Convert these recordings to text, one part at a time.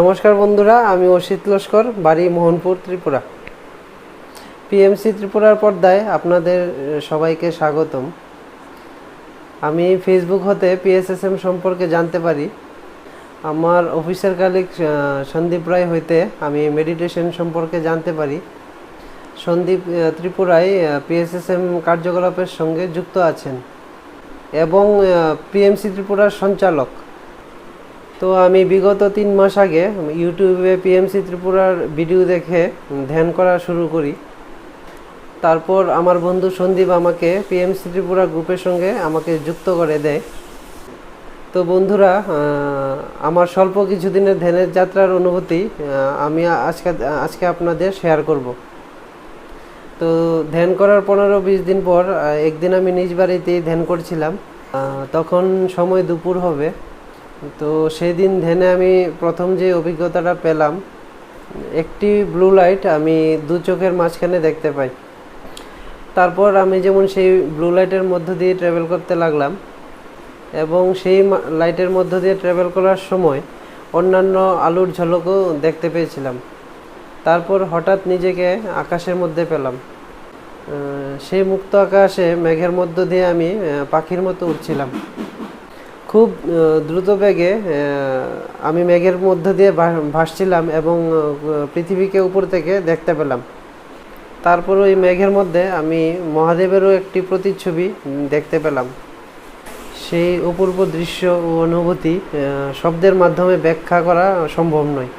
নমস্কার বন্ধুরা, আমি অসিত লস্কর, বাড়ি মোহনপুর, ত্রিপুরা। পিএমসি ত্রিপুরার পর্দায় আপনাদের সবাইকে স্বাগতম। আমি ফেসবুক হতে পিএসএসএম সম্পর্কে জানতে পারি। আমার অফিসের কালিক সন্দীপ রায় হইতে আমি মেডিটেশন সম্পর্কে জানতে পারি। সন্দীপ ত্রিপুরায় পিএসএসএম কার্যকলাপের সঙ্গে যুক্ত আছেন এবং পিএমসি ত্রিপুরার সঞ্চালক। তো আমি বিগত তিন মাস আগে ইউটিউবে পিএমসি ত্রিপুরার ভিডিও দেখে ধ্যান করা শুরু করি। তারপর আমার বন্ধু সন্দীপ আমাকে পিএমসি ত্রিপুরা গ্রুপের সঙ্গে আমাকে যুক্ত করে দেয়। তো বন্ধুরা আমার স্বল্প কিছুদিনের ধ্যানের যাত্রার অনুভূতি আমি আজকে আজকে আপনাদের শেয়ার করব। তো ধ্যান করার পনেরো বিশ দিন পর একদিন আমি নিজ বাড়িতেই ধ্যান করছিলাম। তখন সময় দুপুর হবে। তো সেই দিন ধ্যানে আমি প্রথম যে অভিজ্ঞতাটা পেলাম, একটি ব্লু লাইট আমি দু চোখের মাঝখানে দেখতে পাই। তারপর আমি যেমন সেই ব্লু লাইটের মধ্য দিয়ে ট্রাভেল করতে লাগলাম এবং সেই লাইটের মধ্য দিয়ে ট্রাভেল করার সময় অন্যান্য আলুর ঝলকও দেখতে পেয়েছিলাম। তারপর হঠাৎ নিজেকে আকাশের মধ্যে পেলাম। সেই মুক্ত আকাশে মেঘের মধ্য দিয়ে আমি পাখির মতো উড়ছিলাম। খুব দ্রুত বেগে আমি মেঘের মধ্য দিয়ে ভাসছিলাম এবং পৃথিবীকে উপর থেকে দেখতে পেলাম। তারপর ওই মেঘের মধ্যে আমি মহাদেবেরও একটি প্রতিচ্ছবি দেখতে পেলাম। সেই অপূর্ব দৃশ্য ও অনুভূতি শব্দের মাধ্যমে ব্যাখ্যা করা সম্ভব নয়।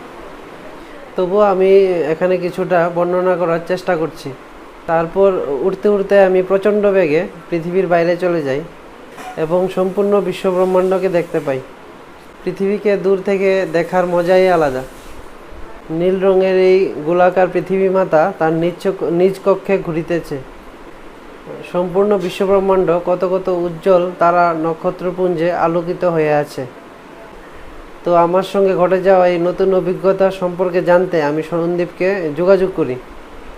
তবুও আমি এখানে কিছুটা বর্ণনা করার চেষ্টা করছি। তারপর উঠতে উঠতে আমি প্রচণ্ড বেগে পৃথিবীর বাইরে চলে যাই। এবং সম্পূর্ণ বিশ্বব্রহ্মাণ্ডকে দেখতে পাই। পৃথিবীকে দূর থেকে দেখার মজাই আলাদা। নীল রঙের এই গোলাকার পৃথিবী মাতা তার নিজ চক- নিজ কক্ষে ঘুরিতেছে। সম্পূর্ণ বিশ্বব্রহ্মাণ্ড কত কত উজ্জ্বল তারা নক্ষত্রপুঞ্জে আলোকিত হয়ে আছে। তো আমার সঙ্গে ঘটে যাওয়া এই নতুন অভিজ্ঞতা সম্পর্কে জানতে আমি সন্দীপকে যোগাযোগ করি।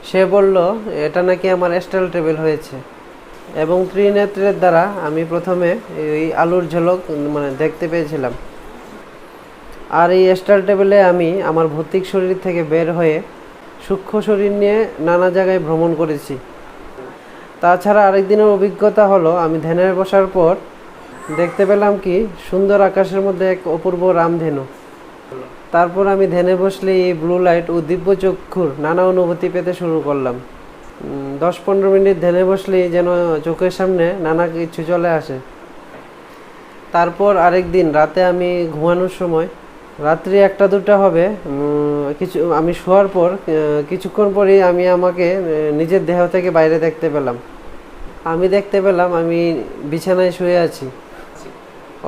সে বলল, এটা নাকি আমার স্টাইল টেবিল হয়েছে। এবং ত্রিনেত্রের দ্বারা আমি প্রথমে এই আলুর ঝলক মানে দেখতে পেয়েছিলাম। আর এই স্টার টেবিলে আমি আমার ভৌতিক শরীর থেকে বের হয়ে সূক্ষ্ম শরীর নিয়ে নানা জায়গায় ভ্রমণ করেছি। তাছাড়া আরেকদিনের অভিজ্ঞতা হলো, আমি ধ্যানের বসার পর দেখতে পেলাম কি, সুন্দর আকাশের মধ্যে এক অপূর্ব রামধেনু। তারপর আমি ধ্যানে বসলে এই ব্লু লাইট ও দিব্য চক্ষুর নানা অনুভূতি পেতে শুরু করলাম। দশ পনেরো মিনিট ধ্যানে বসলেই যেন চোখের সামনে নানা কিছু চলে আসে। তারপর আরেক দিন রাতে আমি ঘুমানোর সময়, রাত্রি একটা দুটা হবে কিছু, আমি শোয়ার পর কিছুক্ষণ পরেই আমি আমাকে নিজের দেহ থেকে বাইরে দেখতে পেলাম। আমি দেখতে পেলাম আমি বিছানায় শুয়ে আছি।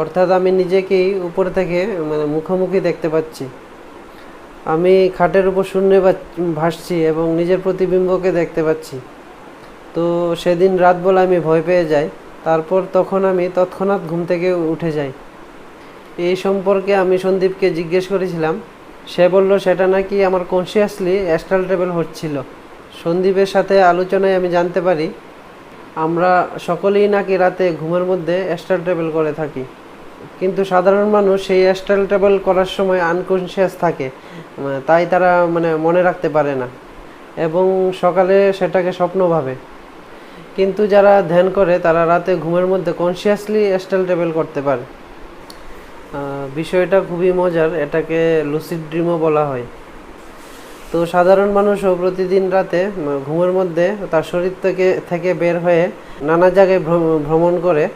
অর্থাৎ আমি নিজেকেই উপর থেকে মানে মুখোমুখি দেখতে পাচ্ছি। আমি খাটের উপর শূন্যে ভাসছি এবং নিজের প্রতিবিম্বকে দেখতে পাচ্ছি। তো সেদিন রাত বলে আমি ভয় পেয়ে যাই। তারপর তখন আমি তৎক্ষণাৎ ঘুম থেকে উঠে যাই। এই সম্পর্কে আমি সন্দীপকে জিজ্ঞেস করেছিলাম। সে বলল, সেটা নাকি আমার কনসিয়াসলি অ্যাস্ট্রাল ট্রেভেল হচ্ছিল। সন্দীপের সাথে আলোচনায় আমি জানতে পারি, আমরা সকলেই নাকি রাতে ঘুমের মধ্যে অ্যাস্ট্রাল ট্রেভেল করে থাকি। কিন্তু সাধারণ মানুষ সেই অ্যাস্ট্রাল করার সময় আনকনসিয়াস থাকে। তাই তারা মানে মনে রাখতে পারে না। এবং সকালে সেটাকে স্বপ্ন ভাবে। কিন্তু যারা ধ্যান করে, তারা রাতে ঘুমের মধ্যে কনসিয়াসলি অ্যাস্ট্রাল ট্রেভেল করতে পারে। বিষয়টা খুবই মজার, এটাকে লুসিড ড্রিমও বলা হয়। তো সাধারণ মানুষও প্রতিদিন রাতে ঘুমের মধ্যে তার শরীর থেকে থেকে বের হয়ে নানা জায়গায় ভ্রমণ করে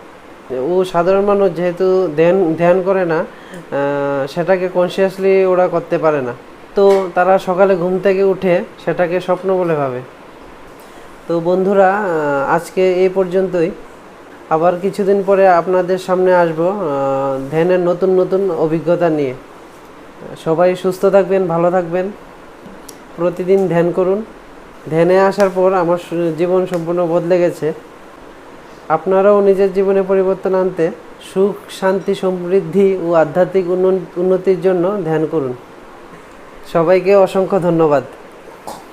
ও সাধারণ মানুষ যেহেতু ধ্যান ধ্যান করে না সেটাকে কনসিয়াসলি ওরা করতে পারে না। তো তারা সকালে ঘুম থেকে উঠে সেটাকে স্বপ্ন বলে ভাবে। তো বন্ধুরা আজকে এই পর্যন্তই। আবার কিছুদিন পরে আপনাদের সামনে আসব ধ্যানের নতুন নতুন অভিজ্ঞতা নিয়ে। সবাই সুস্থ থাকবেন, ভালো থাকবেন। প্রতিদিন ধ্যান করুন। ধ্যানে আসার পর আমার জীবন সম্পূর্ণ বদলে গেছে। আপনারাও নিজের জীবনে পরিবর্তন আনতে সুখ, শান্তি, সমৃদ্ধি ও আধ্যাত্মিক উন্নতির জন্য ধ্যান করুন। সবাইকে অসংখ্য ধন্যবাদ।